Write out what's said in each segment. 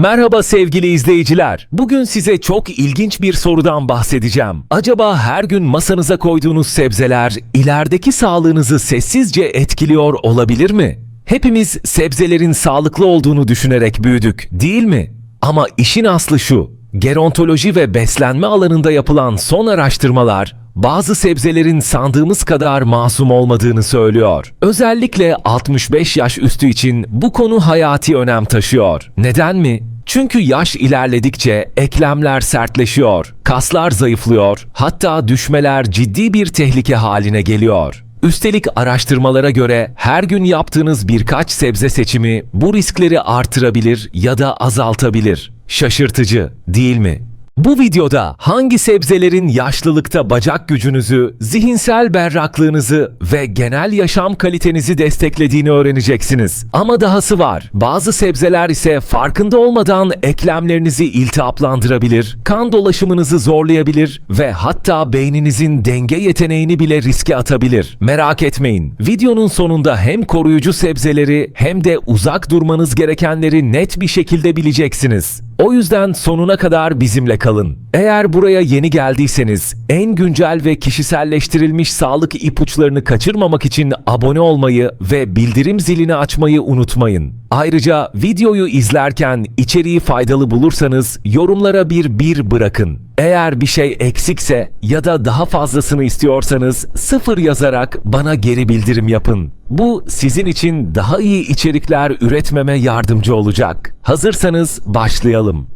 Merhaba sevgili izleyiciler. Bugün size çok ilginç bir sorudan bahsedeceğim. Acaba her gün masanıza koyduğunuz sebzeler ilerideki sağlığınızı sessizce etkiliyor olabilir mi? Hepimiz sebzelerin sağlıklı olduğunu düşünerek büyüdük, değil mi? Ama işin aslı şu. Gerontoloji ve beslenme alanında yapılan son araştırmalar bazı sebzelerin sandığımız kadar masum olmadığını söylüyor. Özellikle 65 yaş üstü için bu konu hayati önem taşıyor. Neden mi? Çünkü yaş ilerledikçe eklemler sertleşiyor, kaslar zayıflıyor, hatta düşmeler ciddi bir tehlike haline geliyor. Üstelik araştırmalara göre her gün yaptığınız birkaç sebze seçimi bu riskleri artırabilir ya da azaltabilir. Şaşırtıcı, değil mi? Bu videoda hangi sebzelerin yaşlılıkta bacak gücünüzü, zihinsel berraklığınızı ve genel yaşam kalitenizi desteklediğini öğreneceksiniz. Ama dahası var. Bazı sebzeler ise farkında olmadan eklemlerinizi iltihaplandırabilir, kan dolaşımınızı zorlayabilir ve hatta beyninizin denge yeteneğini bile riske atabilir. Merak etmeyin. Videonun sonunda hem koruyucu sebzeleri hem de uzak durmanız gerekenleri net bir şekilde bileceksiniz. O yüzden sonuna kadar bizimle kalın. Eğer buraya yeni geldiyseniz en güncel ve kişiselleştirilmiş sağlık ipuçlarını kaçırmamak için abone olmayı ve bildirim zilini açmayı unutmayın. Ayrıca videoyu izlerken içeriği faydalı bulursanız yorumlara bir bir bırakın. Eğer bir şey eksikse ya da daha fazlasını istiyorsanız sıfır yazarak bana geri bildirim yapın. Bu sizin için daha iyi içerikler üretmeme yardımcı olacak. Hazırsanız başlayalım.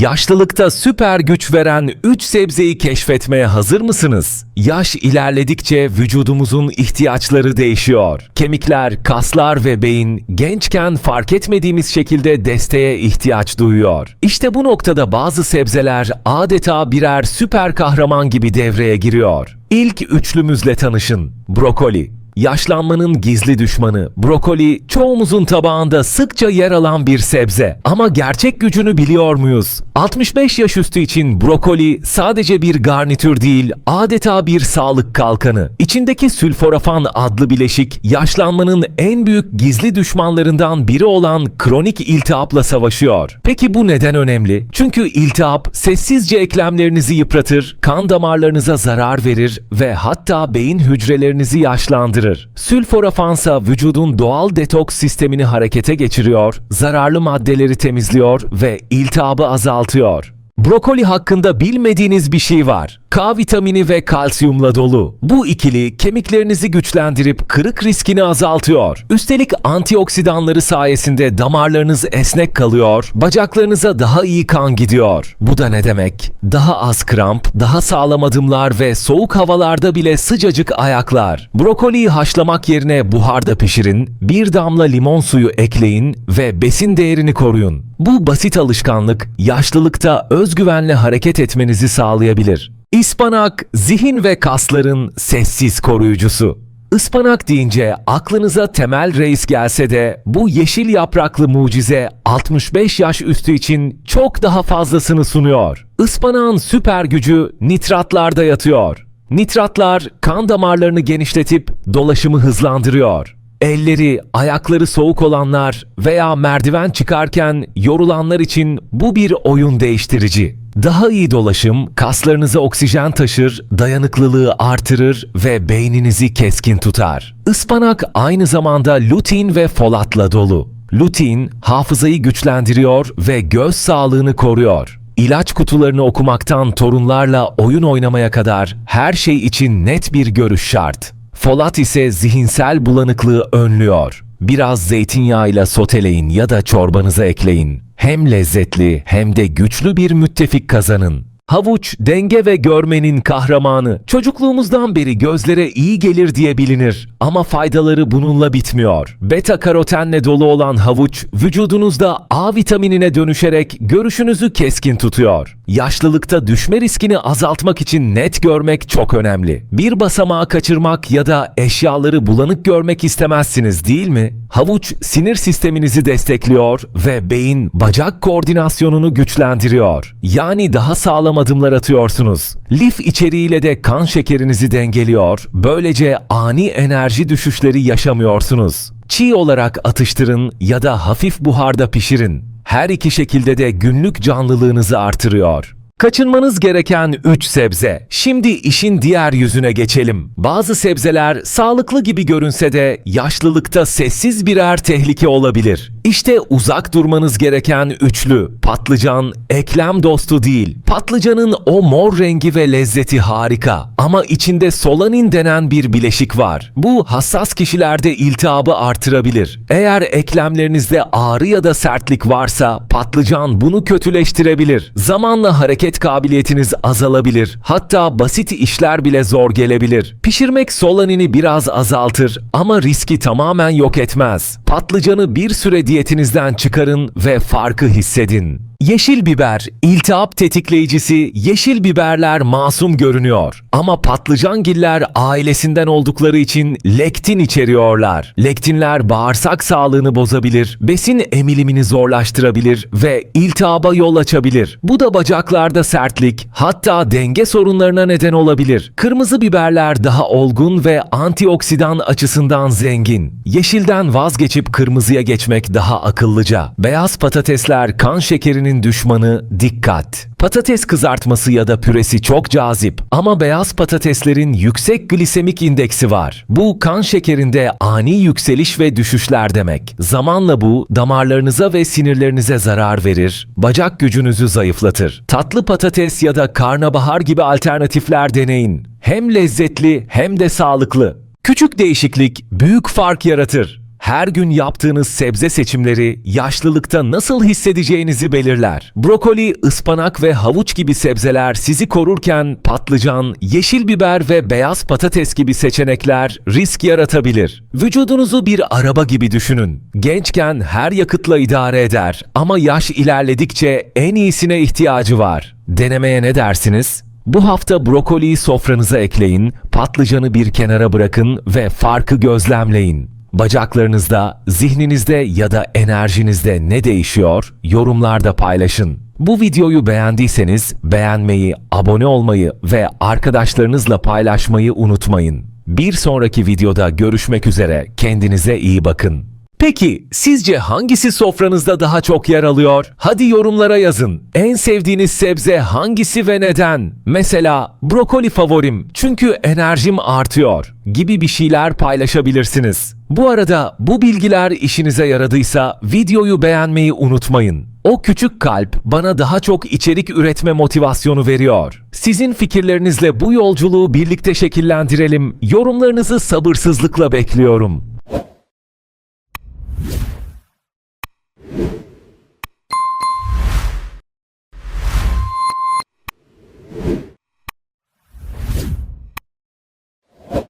Yaşlılıkta süper güç veren 3 sebzeyi keşfetmeye hazır mısınız? Yaş ilerledikçe vücudumuzun ihtiyaçları değişiyor. Kemikler, kaslar ve beyin gençken fark etmediğimiz şekilde desteğe ihtiyaç duyuyor. İşte bu noktada bazı sebzeler adeta birer süper kahraman gibi devreye giriyor. İlk üçlümüzle tanışın. Brokoli. Yaşlanmanın gizli düşmanı. Brokoli çoğumuzun tabağında sıkça yer alan bir sebze. Ama gerçek gücünü biliyor muyuz? 65 yaş üstü için brokoli sadece bir garnitür değil, adeta bir sağlık kalkanı. İçindeki sülforafan adlı bileşik yaşlanmanın en büyük gizli düşmanlarından biri olan kronik iltihapla savaşıyor. Peki bu neden önemli? Çünkü iltihap sessizce eklemlerinizi yıpratır, kan damarlarınıza zarar verir ve hatta beyin hücrelerinizi yaşlandırır. Sülforafansa vücudun doğal detoks sistemini harekete geçiriyor, zararlı maddeleri temizliyor ve iltihabı azaltıyor. Brokoli hakkında bilmediğiniz bir şey var. K vitamini ve kalsiyumla dolu. Bu ikili kemiklerinizi güçlendirip kırık riskini azaltıyor. Üstelik antioksidanları sayesinde damarlarınız esnek kalıyor, bacaklarınıza daha iyi kan gidiyor. Bu da ne demek? Daha az kramp, daha sağlam adımlar ve soğuk havalarda bile sıcacık ayaklar. Brokoliyi haşlamak yerine buharda pişirin, bir damla limon suyu ekleyin ve besin değerini koruyun. Bu basit alışkanlık yaşlılıkta özgüvenle hareket etmenizi sağlayabilir. İspanak, zihin ve kasların sessiz koruyucusu. Ispanak deyince aklınıza temel reis gelse de bu yeşil yapraklı mucize 65 yaş üstü için çok daha fazlasını sunuyor. Ispanağın süper gücü nitratlarda yatıyor. Nitratlar kan damarlarını genişletip dolaşımı hızlandırıyor. Elleri, ayakları soğuk olanlar veya merdiven çıkarken yorulanlar için bu bir oyun değiştirici. Daha iyi dolaşım kaslarınıza oksijen taşır, dayanıklılığı artırır ve beyninizi keskin tutar. Ispanak aynı zamanda lutein ve folatla dolu. Lutein hafızayı güçlendiriyor ve göz sağlığını koruyor. İlaç kutularını okumaktan torunlarla oyun oynamaya kadar her şey için net bir görüş şart. Folat ise zihinsel bulanıklığı önlüyor. Biraz zeytinyağıyla soteleyin ya da çorbanıza ekleyin. Hem lezzetli hem de güçlü bir müttefik kazanın. Havuç, denge ve görmenin kahramanı. Çocukluğumuzdan beri gözlere iyi gelir diye bilinir. Ama faydaları bununla bitmiyor. Beta karotenle dolu olan havuç, vücudunuzda A vitaminine dönüşerek görüşünüzü keskin tutuyor. Yaşlılıkta düşme riskini azaltmak için net görmek çok önemli. Bir basamağı kaçırmak ya da eşyaları bulanık görmek istemezsiniz değil mi? Havuç sinir sisteminizi destekliyor ve beyin bacak koordinasyonunu güçlendiriyor. Yani daha sağlam adımlar atıyorsunuz. Lif içeriğiyle de kan şekerinizi dengeliyor. Böylece ani enerji düşüşleri yaşamıyorsunuz. Çiğ olarak atıştırın ya da hafif buharda pişirin. Her iki şekilde de günlük canlılığınızı artırıyor. Kaçınmanız gereken 3 sebze. Şimdi işin diğer yüzüne geçelim. Bazı sebzeler sağlıklı gibi görünse de yaşlılıkta sessiz birer tehlike olabilir. İşte uzak durmanız gereken üçlü. Patlıcan eklem dostu değil. Patlıcanın o mor rengi ve lezzeti harika. Ama içinde solanin denen bir bileşik var. Bu hassas kişilerde iltihabı artırabilir. Eğer eklemlerinizde ağrı ya da sertlik varsa patlıcan bunu kötüleştirebilir. Zamanla hareket kabiliyetiniz azalabilir. Hatta basit işler bile zor gelebilir. Pişirmek solanini biraz azaltır ama riski tamamen yok etmez. Patlıcanı bir süre diyetinizden çıkarın ve farkı hissedin. Yeşil biber, iltihap tetikleyicisi yeşil biberler masum görünüyor. Ama patlıcangiller ailesinden oldukları için lektin içeriyorlar. Lektinler bağırsak sağlığını bozabilir, besin emilimini zorlaştırabilir ve iltihaba yol açabilir. Bu da bacaklarda sertlik, hatta denge sorunlarına neden olabilir. Kırmızı biberler daha olgun ve antioksidan açısından zengin. Yeşilden vazgeçip kırmızıya geçmek daha akıllıca. Beyaz patatesler kan şekerinin düşmanı dikkat. Patates kızartması ya da püresi çok cazip ama beyaz patateslerin yüksek glisemik indeksi var. Bu kan şekerinde ani yükseliş ve düşüşler demek. Zamanla bu damarlarınıza ve sinirlerinize zarar verir, bacak gücünüzü zayıflatır. Tatlı patates ya da karnabahar gibi alternatifler deneyin. Hem lezzetli hem de sağlıklı. Küçük değişiklik büyük fark yaratır. Her gün yaptığınız sebze seçimleri yaşlılıkta nasıl hissedeceğinizi belirler. Brokoli, ıspanak ve havuç gibi sebzeler sizi korurken patlıcan, yeşil biber ve beyaz patates gibi seçenekler risk yaratabilir. Vücudunuzu bir araba gibi düşünün. Gençken her yakıtla idare eder ama yaş ilerledikçe en iyisine ihtiyacı var. Denemeye ne dersiniz? Bu hafta brokoliyi sofranıza ekleyin, patlıcanı bir kenara bırakın ve farkı gözlemleyin. Bacaklarınızda, zihninizde ya da enerjinizde ne değişiyor? Yorumlarda paylaşın. Bu videoyu beğendiyseniz beğenmeyi, abone olmayı ve arkadaşlarınızla paylaşmayı unutmayın. Bir sonraki videoda görüşmek üzere. Kendinize iyi bakın. Peki sizce hangisi sofranızda daha çok yer alıyor? Hadi yorumlara yazın. En sevdiğiniz sebze hangisi ve neden? Mesela brokoli favorim çünkü enerjim artıyor gibi bir şeyler paylaşabilirsiniz. Bu arada bu bilgiler işinize yaradıysa videoyu beğenmeyi unutmayın. O küçük kalp bana daha çok içerik üretme motivasyonu veriyor. Sizin fikirlerinizle bu yolculuğu birlikte şekillendirelim. Yorumlarınızı sabırsızlıkla bekliyorum.